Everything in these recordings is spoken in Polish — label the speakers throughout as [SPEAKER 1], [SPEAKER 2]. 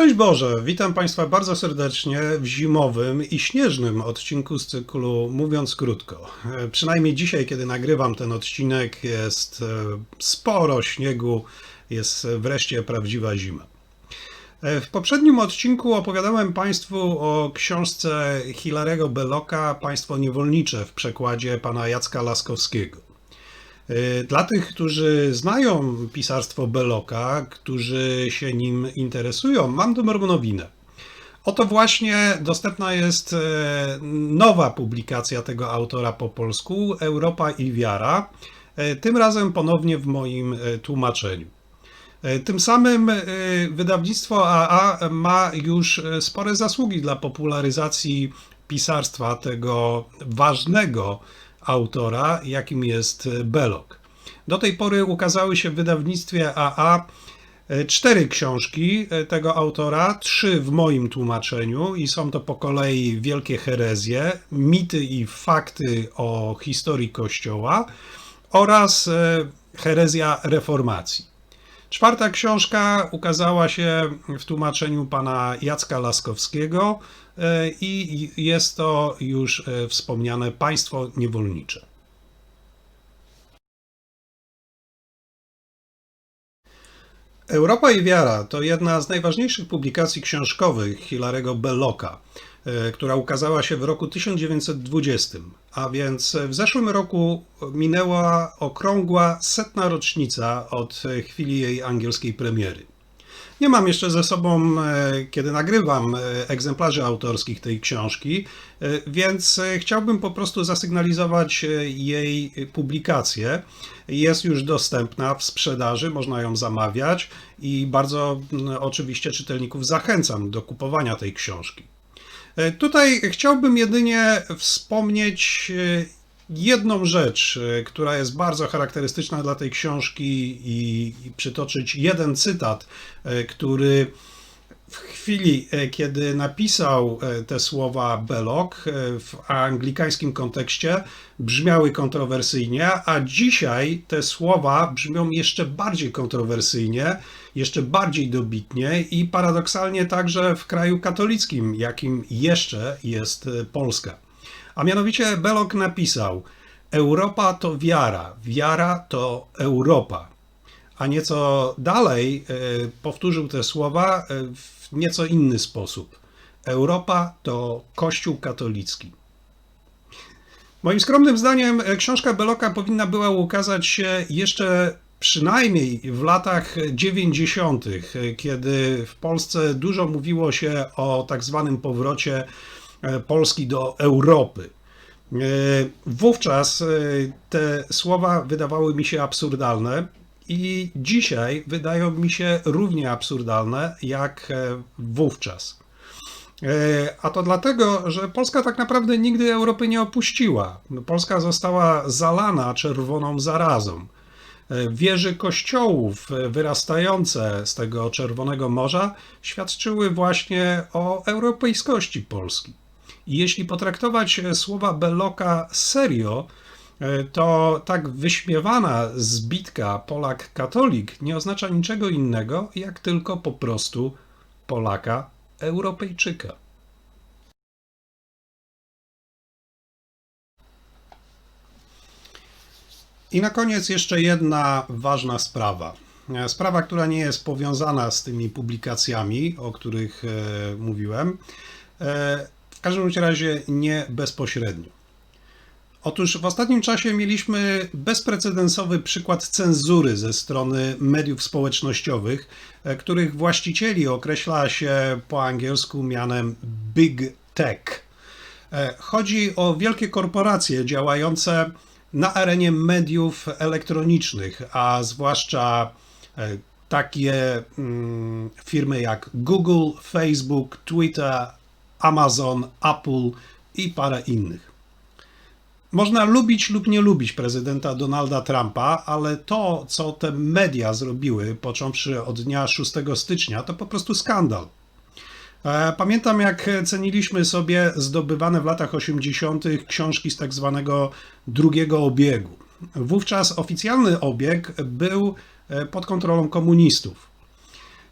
[SPEAKER 1] Cześć Boże, witam Państwa bardzo serdecznie w zimowym i śnieżnym odcinku z cyklu Mówiąc Krótko. E, Przynajmniej dzisiaj, kiedy nagrywam ten odcinek, jest e, sporo śniegu, jest wreszcie prawdziwa zima. E, W poprzednim odcinku opowiadałem Państwu o książce Hilarego Beloka Państwo niewolnicze w przekładzie pana Jacka Laskowskiego. Y, Dla tych, którzy znają pisarstwo Beloka, którzy się nim interesują, mam dobrą nowinę. Oto właśnie dostępna jest e, nowa publikacja tego autora po polsku, Europa i wiara, e, tym razem ponownie w moim tłumaczeniu. Tym samym wydawnictwo AA ma już spore zasługi dla popularyzacji pisarstwa tego ważnego autora, jakim jest Belok. Do tej pory ukazały się w wydawnictwie AA e, cztery książki e, tego autora, trzy w moim tłumaczeniu i są to po kolei Wielkie herezje, mity i fakty o historii Kościoła oraz e, herezja reformacji. Czwarta książka ukazała się w tłumaczeniu pana Jacka Laskowskiego e, i jest to już e, wspomniane Państwo Niewolnicze. Europa i wiara to jedna z najważniejszych publikacji książkowych Hilarego Belloca, e, która ukazała się w roku 1920, a więc w zeszłym roku minęła okrągła setna rocznica od chwili jej angielskiej premiery. Nie mam jeszcze ze sobą, e, kiedy nagrywam, e, egzemplarzy autorskich tej książki, e, więc chciałbym po prostu zasygnalizować jej publikację. Jest już dostępna w sprzedaży, można ją zamawiać i bardzo oczywiście czytelników zachęcam do kupowania tej książki. Tutaj chciałbym jedynie wspomnieć jedną rzecz, e, która jest bardzo charakterystyczna dla tej książki i, i przytoczyć jeden cytat, e, który w chwili, e, kiedy napisał te słowa Belloc e, w anglikańskim kontekście, brzmiały kontrowersyjnie, a dzisiaj te słowa brzmią jeszcze bardziej kontrowersyjnie, jeszcze bardziej dobitnie i paradoksalnie także w kraju katolickim, jakim jeszcze jest Polska. A mianowicie Belloc napisał: Europa to wiara, wiara to Europa. A nieco dalej e, powtórzył te słowa e, w nieco inny sposób. Europa to Kościół katolicki. Moim skromnym zdaniem e, książka Beloka powinna była ukazać się jeszcze przynajmniej w latach 90., e, kiedy w Polsce dużo mówiło się o tak zwanym powrocie Polski do Europy. E, Wówczas e, te słowa wydawały mi się absurdalne i dzisiaj wydają mi się równie absurdalne jak e, wówczas. E, A to dlatego, że Polska tak naprawdę nigdy Europy nie opuściła. Polska została zalana czerwoną zarazą. E, Wieże kościołów e, wyrastające z tego Czerwonego Morza świadczyły właśnie o europejskości Polski. Jeśli potraktować e, słowa Belloca serio, e, to tak wyśmiewana zbitka Polak-katolik nie oznacza niczego innego, jak tylko po prostu Polaka Europejczyka. I na koniec jeszcze jedna ważna sprawa. E, Sprawa, która nie jest powiązana z tymi publikacjami, o których mówiłem. W każdym razie nie bezpośrednio. Otóż w ostatnim czasie mieliśmy bezprecedensowy przykład cenzury ze strony mediów społecznościowych, e, których właścicieli określa się po angielsku mianem Big Tech. E, Chodzi o wielkie korporacje działające na arenie mediów elektronicznych, a zwłaszcza e, takie mm, firmy jak Google, Facebook, Twitter, Amazon, Apple i parę innych. Można lubić lub nie lubić prezydenta Donalda Trumpa, ale to, co te media zrobiły, począwszy od dnia 6 stycznia, to po prostu skandal. E, Pamiętam, jak ceniliśmy sobie zdobywane w latach 80. książki z tak zwanego drugiego obiegu. Wówczas oficjalny obieg był e, pod kontrolą komunistów.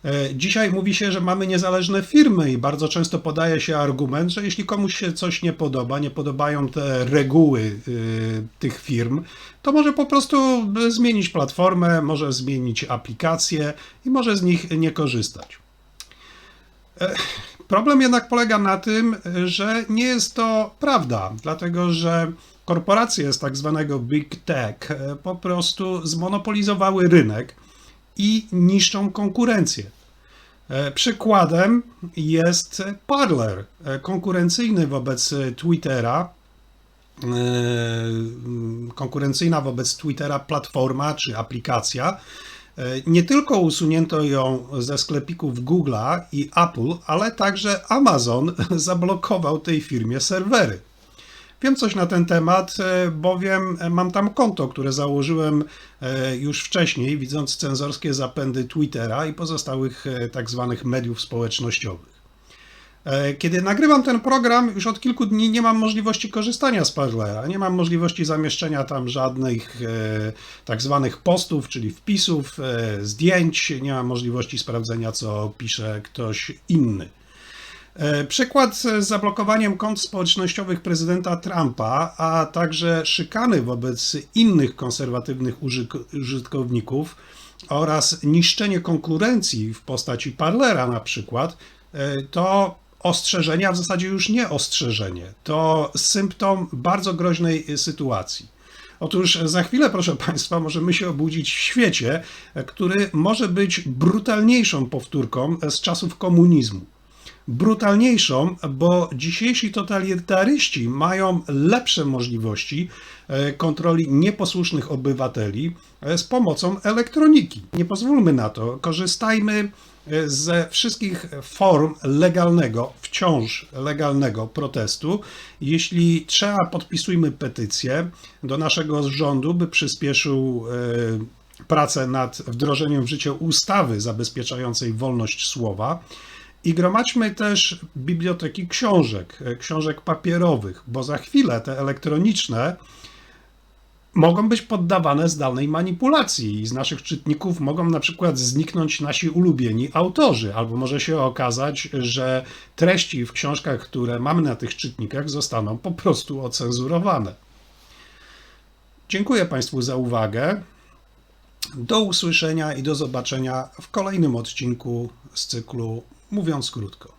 [SPEAKER 1] E, Dzisiaj mówi się, że mamy niezależne firmy i bardzo często podaje się argument, że jeśli komuś się coś nie podoba, nie podobają te reguły y, tych firm, to może po prostu zmienić platformę, może zmienić aplikację i może z nich nie korzystać. E, Problem jednak polega na tym, że nie jest to prawda, dlatego że korporacje z tak zwanego big tech e, po prostu zmonopolizowały rynek i niszczą konkurencję. E, Przykładem jest Parler, e, konkurencyjny wobec Twittera, e, konkurencyjna wobec Twittera platforma czy aplikacja. Nie tylko usunięto ją ze sklepików Google'a i Apple, ale także Amazon zablokował tej firmie serwery. Wiem coś na ten temat, e, bowiem mam tam konto, które założyłem e, już wcześniej, widząc cenzorskie zapędy Twittera i pozostałych e, tak zwanych mediów społecznościowych. E, Kiedy nagrywam ten program, już od kilku dni nie mam możliwości korzystania z Parlera. Nie mam możliwości zamieszczenia tam żadnych e, tak zwanych postów, czyli wpisów, e, zdjęć. Nie mam możliwości sprawdzenia, co pisze ktoś inny. E, Przykład z zablokowaniem kont społecznościowych prezydenta Trumpa, a także szykany wobec innych konserwatywnych użytkowników oraz niszczenie konkurencji w postaci Parlera na przykład, e, to ostrzeżenia, w zasadzie już nie ostrzeżenie, to symptom bardzo groźnej sytuacji. Otóż za chwilę, proszę Państwa, możemy się obudzić w świecie, który może być brutalniejszą powtórką z czasów komunizmu brutalniejszą, bo dzisiejsi totalitaryści mają lepsze możliwości e, kontroli nieposłusznych obywateli e, z pomocą elektroniki. Nie pozwólmy na to, korzystajmy e, ze wszystkich form legalnego, wciąż legalnego protestu. Jeśli trzeba, podpisujmy petycję do naszego rządu, by przyspieszył pracę nad wdrożeniem w życie ustawy zabezpieczającej wolność słowa. I gromadźmy też biblioteki książek, e, książek papierowych, bo za chwilę te elektroniczne mogą być poddawane zdalnej manipulacji i z naszych czytników mogą na przykład zniknąć nasi ulubieni autorzy, albo może się okazać, że treści w książkach, które mamy na tych czytnikach, zostaną po prostu ocenzurowane. Dziękuję Państwu za uwagę. Do usłyszenia i do zobaczenia w kolejnym odcinku z cyklu Mówiąc krótko.